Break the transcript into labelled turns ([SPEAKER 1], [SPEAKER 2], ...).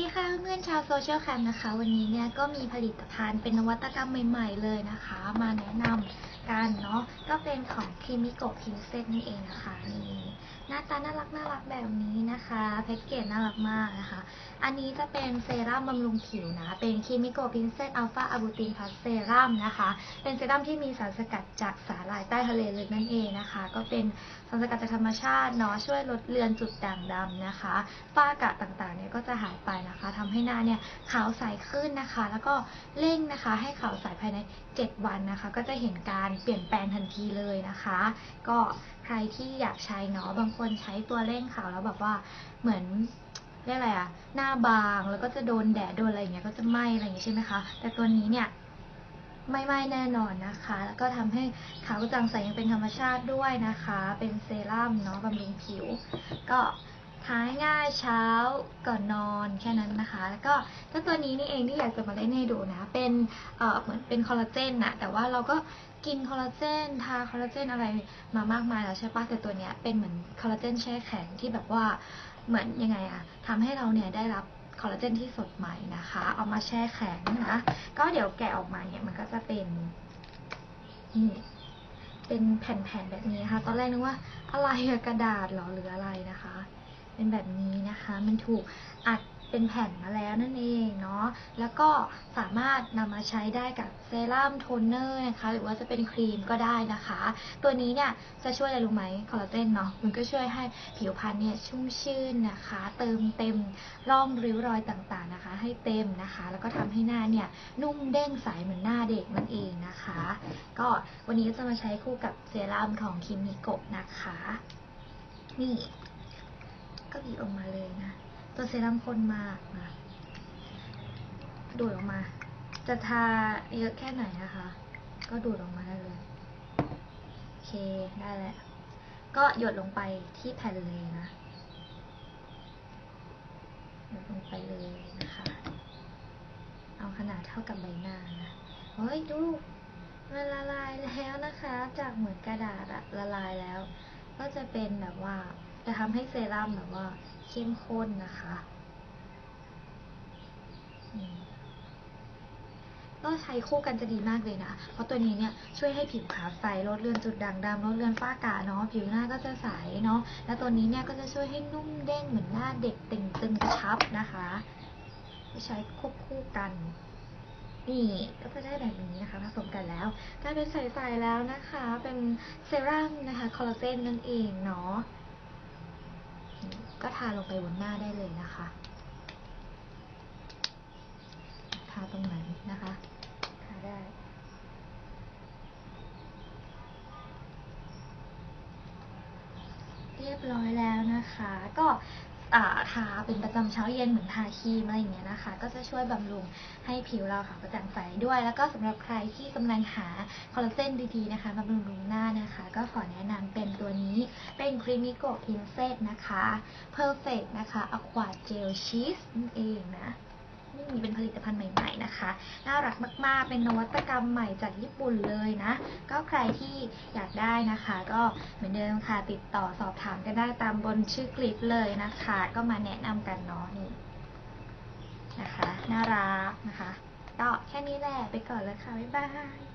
[SPEAKER 1] ดีค่ะเพื่อนชาวโซเชียลแคมนะคะ วันนี้เนี่ยก็มีผลิตภัณฑ์เป็นนวัตกรรมใหม่ๆเลยนะคะ มาแนะนำกันเนาะก็เป็นของค i มิโก p พินเซตนี่เองนะคะนี่หน้าตาน่ารักน่ารักแบบนี้นะคะแพ็กเกจน่ารักมากนะคะ อันนี้จะเป็นเซรั่มบำรุงผิวนะ เป็นค i มิโก p พินเซตอัลฟาอะบูตินพลัสเซรั่มนะคะ เป็นเซรั่มที่มีสารสกัดจากสาหร่ายใต้ทะเลเลยนั่นเองนะคะ ก็เป็นสารสกัดจากธรรมชาติเนาะช่วยลดเลือนจุดด่างดำนะคะฝ้ากระต่างๆเนี่ยก็จะหายไปนะคะทำให้หน้าเนี่ยขาวใสขึ้นนะคะ แล้วก็เร่งนะคะ ให้ขาวใสภายใน 7 วันนะคะ ก็จะเห็นการเปลี่ยนแปลงทันทีเลยนะคะ ก็ใครที่อยากใช้เนาะบางคนใช้ตัวเร่งขาวแล้วแบบว่าเหมือนเรียกอะไรอะหน้าบางแล้วก็จะโดนแดดโดนอะไรอย่างเงี้ยก็จะไหม้อะไรอย่างเงี้ยใช่ไหมคะ แต่ตัวนี้เนี่ยไม่ไหม้แน่นอนนะคะ แล้วก็ทำให้ขาวกระจ่างใสยังเป็นธรรมชาติด้วยนะคะ เป็นเซรั่มเนาะบำรุงผิว ก็ ทาง่ายเช้าก่อนนอนแค่นั้นนะคะ แล้วก็เจ้าตัวนี้นี่เองที่อยากจะมาเล่นให้ดูนะ เป็นเอ่อเหมือนเป็นคอลลาเจนนะแต่ว่าเราก็กินคอลลาเจนทาคอลลาเจนอะไรมามากมายแล้วใช่ปะแต่ตัวเนี้ยเป็นเหมือนคอลลาเจนแช่แข็งที่แบบว่าเหมือนยังไงอะทำให้เราเนี่ยได้รับคอลลาเจนที่สดใหม่นะคะ เอามาแช่แข็งนะ ก็เดี๋ยวแกะออกมาเนี่ยมันก็จะเป็นนี่เป็นแผ่นๆแบบนี้นะคะตอนแรกนึกว่าอะไรกระดาษหรอหรืออะไรนะคะ เป็นแบบนี้นะคะ มันถูกอัดเป็นแผ่นมาแล้วนั่นเองเนาะ แล้วก็สามารถนำมาใช้ได้กับเซรั่มโทนเนอร์นะคะ หรือว่าจะเป็นครีมก็ได้นะคะ ตัวนี้เนี่ยจะช่วยอะไรรู้ไหมคอลลาเจนเนาะ มันก็ช่วยให้ผิวพรรณเนี่ยชุ่มชื่นนะคะ เติมเต็มร่องริ้วรอยต่างๆนะคะ ให้เต็มนะคะ แล้วก็ทำให้หน้าเนี่ยนุ่มเด้งใสเหมือนหน้าเด็กนั่นเองนะคะ ก็วันนี้ก็จะมาใช้คู่กับเซรั่มของคิมิโกะนะคะ นี่ ก็บีบออกมาเลยนะ ตัวเซรั่มข้นมากนะดูดออกมา จะทาเยอะแค่ไหนนะคะ ก็ดูดออกมาได้เลย โอเค ได้แล้ว ก็หยดลงไปที่แผ่นเลยนะ หยดลงไปเลยนะคะ เอาขนาดเท่ากับใบหน้านะ เฮ้ย ดู มันละลายแล้วนะคะ จากเหมือนกระดาษอะละลายแล้ว ก็จะเป็นแบบว่า จะทำให้เซรั่มแบบว่าเข้มข้นนะคะก็ใช้คู่กันจะดีมากเลยนะ เพราะตัวนี้เนี่ยช่วยให้ผิวขาวใสลดเลือนจุดด่างดำลดเลือนฝ้ากระเนาะผิวหน้าก็จะใสเนาะแล้วตัวนี้เนี่ยก็จะช่วยให้นุ่มเด้งเหมือนหน้าเด็กเต่งตึงกระชับนะคะใช้ควบคู่กัน นี่ก็จะได้แบบนี้นะคะผสมกันแล้วกลายเป็นใสๆแล้วนะคะ เป็นเซรั่มนะคะคอลลาเจนนั่นเองเนาะ ก็ทาลงไปบนหน้าได้เลยนะคะ ทาตรงไหนนะคะ ทาได้เรียบร้อยแล้วนะคะ ก็ทาเป็นประจำเช้าเย็นเหมือนทาครีมอะไรอย่างเงี้ยนะคะ ก็จะช่วยบำรุงให้ผิวเราค่ะกระจ่างใสด้วย แล้วก็สำหรับใครที่กำลังหาคอลลาเจนดีๆนะคะบำรุงหน้านะคะ ครีมิโกพินเซตนะคะ Perfect นะคะ Aqua Gel Cheese นั่นเองนะนี่มีเป็นผลิตภัณฑ์ใหม่ ๆ นะคะ น่ารักมาก ๆ เป็นนวัตกรรมใหม่จากญี่ปุ่นเลยนะ ก็ใครที่อยากได้นะคะ ก็เหมือนเดิมค่ะ ติดต่อสอบถามกันได้ตามบนชื่อคลิปเลยนะคะ ก็มาแนะนำกันเนาะนี่นะคะ น่ารักนะคะ ก็แค่นี้แหละ ไปก่อนแล้วค่ะ บ๊ายบาย